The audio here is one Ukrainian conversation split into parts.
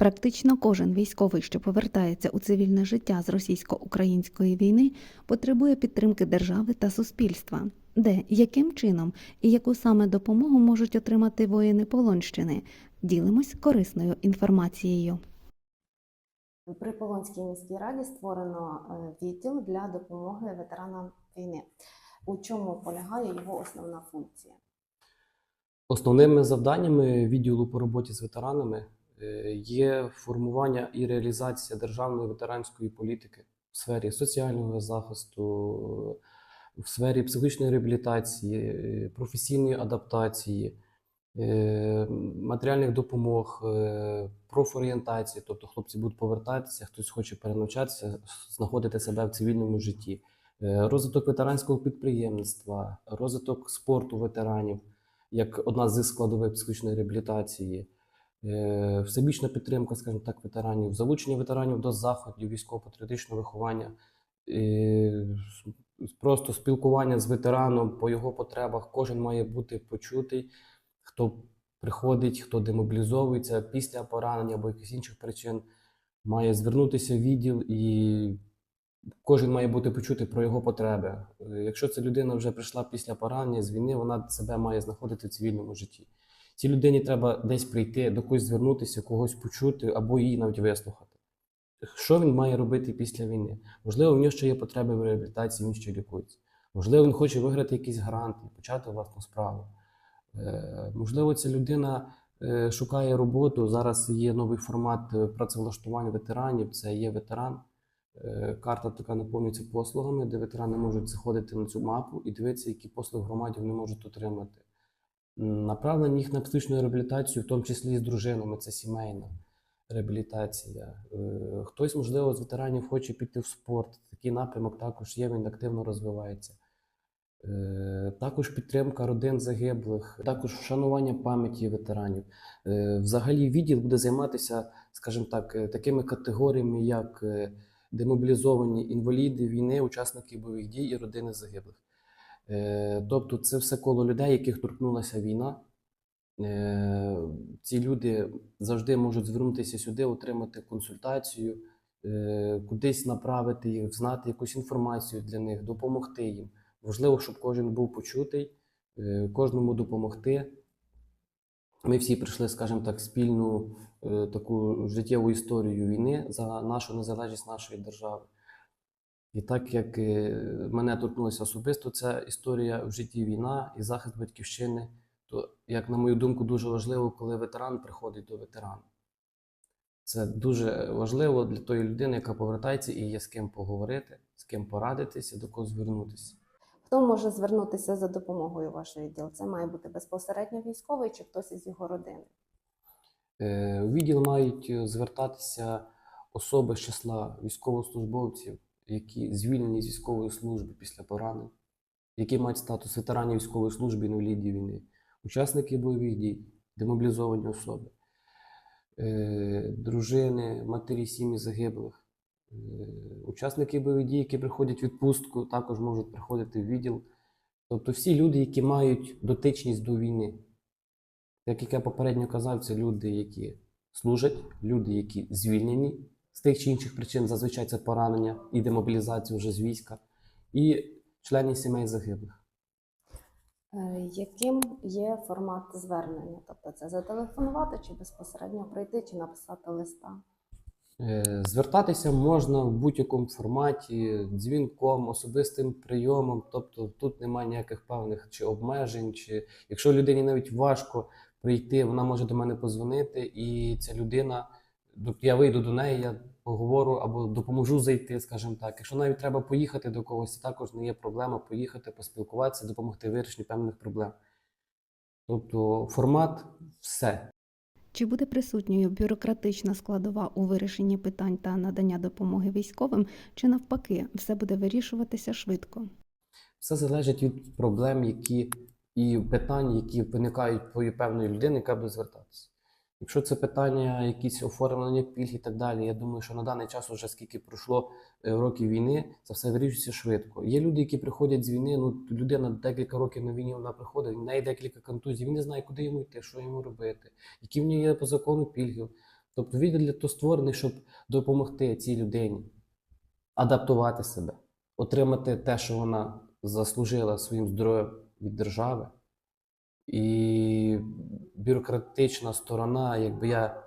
Практично кожен військовий, що повертається у цивільне життя з російсько-української війни, потребує підтримки держави та суспільства. Де, яким чином і яку саме допомогу можуть отримати воїни Полонщини? Ділимось корисною інформацією. При Полонській міській раді створено е, відділ для допомоги ветеранам війни. У чому полягає його основна функція? Основними завданнями відділу по роботі з ветеранами є формування і реалізація державної ветеранської політики в сфері соціального захисту, в сфері психічної реабілітації, е, професійної адаптації, е, матеріальних допомог, е, профорієнтації. Тобто хлопці будуть повертатися, хтось хоче перенавчатися, знаходити себе в цивільному житті, Е, розвиток ветеранського підприємництва, розвиток спорту ветеранів як одна з складових психічної реабілітації, е, всебічна підтримка, скажімо так, ветеранів, залучення ветеранів до заходів військово-патріотичного виховання, е, просто спілкування з ветераном по його потребах. Кожен має бути почутий, хто приходить, хто демобілізовується після поранення або якихось інших причин, має звернутися в відділ і кожен має бути почути про його потреби. Е, Якщо ця людина вже прийшла після поранення з війни, вона себе має знаходити в цивільному житті. Цій людині треба десь прийти, до когось звернутися, когось почути або її навіть вислухати. Що він має робити після війни? Можливо, в нього ще є потреби в реабілітації, він ще лікується. Можливо, він хоче виграти якийсь грант і почати власну справу. Е, Можливо, ця людина е, шукає роботу. Зараз є новий формат е, працевлаштування ветеранів. Це є ветеран. Карта така наповнюється послугами, де ветерани можуть заходити на цю мапу і дивитися, які послуги громаді вони можуть отримати. М, Направлення їх на психічну реабілітацію, в тому числі і з дружинами, це сімейна реабілітація. Е, Хтось, можливо, з ветеранів хоче піти в спорт. Такий напрямок також є, він активно розвивається. Е, Також підтримка родин загиблих, також вшанування пам'яті ветеранів. Е, Взагалі відділ буде займатися, скажімо так, такими категоріями, як демобілізовані інваліди війни, учасники бойових дій і родини загиблих. Е, Тобто, це все коло людей, яких торкнулася війна. Е, Ці люди завжди можуть звернутися сюди, отримати консультацію, е, кудись направити їх, знати якусь інформацію для них, допомогти їм. Важливо, щоб кожен був почутий, кожному допомогти. Ми всі прийшли, скажімо так, спільну таку життєву історію війни за нашу незалежність нашої держави. І так як е, мене торкнулося особисто, ця історія в житті війна і захист батьківщини, то, як на мою думку, дуже важливо, коли ветеран приходить до ветерана. Це дуже важливо для тої людини, яка повертається і є з ким поговорити, з ким порадитися, до кого звернутися. Хто може звернутися за допомогою в ваш відділ? Це має бути безпосередньо військовий чи хтось із його родини? Е, У відділ мають е, звертатися особи з числа військовослужбовців, які звільнені з військової служби після поранень, які мають статус ветеранів військової служби, інвалідів війни, учасники бойових дій, демобілізовані особи, е, дружини, матері сім'ї загиблих, е, учасники бойових дій, які приходять в відпустку, також можуть приходити в відділ. Тобто всі люди, які мають дотичність до війни. Як, як я попередньо казав, це люди, які служать, люди, які звільнені з тих чи інших причин, зазвичай це поранення і демобілізація вже з війська, і члени сімей загиблих. Е, Яким є формат звернення? Тобто це зателефонувати, чи безпосередньо прийти, чи написати листа? Е, Звертатися можна в будь-якому форматі, дзвінком, особистим прийомом. Тобто тут немає ніяких певних чи обмежень, чи якщо людині навіть важко прийти, вона може до мене позвонити, і ця людина, я вийду до неї, я поговорю або допоможу зайти, скажімо так. Якщо навіть треба поїхати до когось, це також не є проблема поїхати, поспілкуватися, допомогти вирішенню певних проблем. Тобто формат все. Чи буде присутньою бюрократична складова у вирішенні питань та надання допомоги військовим, чи навпаки, все буде вирішуватися швидко? Все залежить від проблем, які і питань, які виникають у певної людини, яка буде звертатися. Якщо це питання, якісь оформлення пільг і так далі, я думаю, що на даний час, вже скільки пройшло е, років війни, це все вирішується швидко. Є люди, які приходять з війни. Ну людина декілька років на війні вона приходить, в неї декілька контузій. Він не знає, куди йому йти, що йому робити, які в нього є по закону пільги. Тобто відділ для того створений, щоб допомогти цій людині адаптувати себе, отримати те, що вона заслужила своїм здоров'ям від держави. І бюрократична сторона, якби я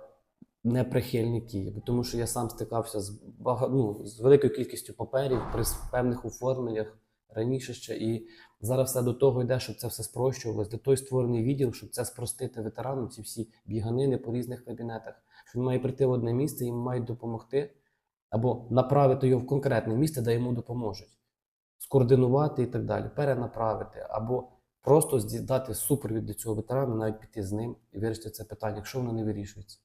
не прихильник її, тому що я сам стикався з бага... ну, з великою кількістю паперів при певних оформленнях раніше ще. І зараз все до того йде, щоб це все спрощувалось. Для того й створений відділ, щоб це спростити ветерану, ці всі біганини по різних кабінетах. Що він має прийти в одне місце, їм мають допомогти, або направити його в конкретне місце, де йому допоможуть, скоординувати і так далі, перенаправити, або просто дати супровід до цього ветерана, навіть піти з ним і вирішити це питання, якщо воно не вирішується.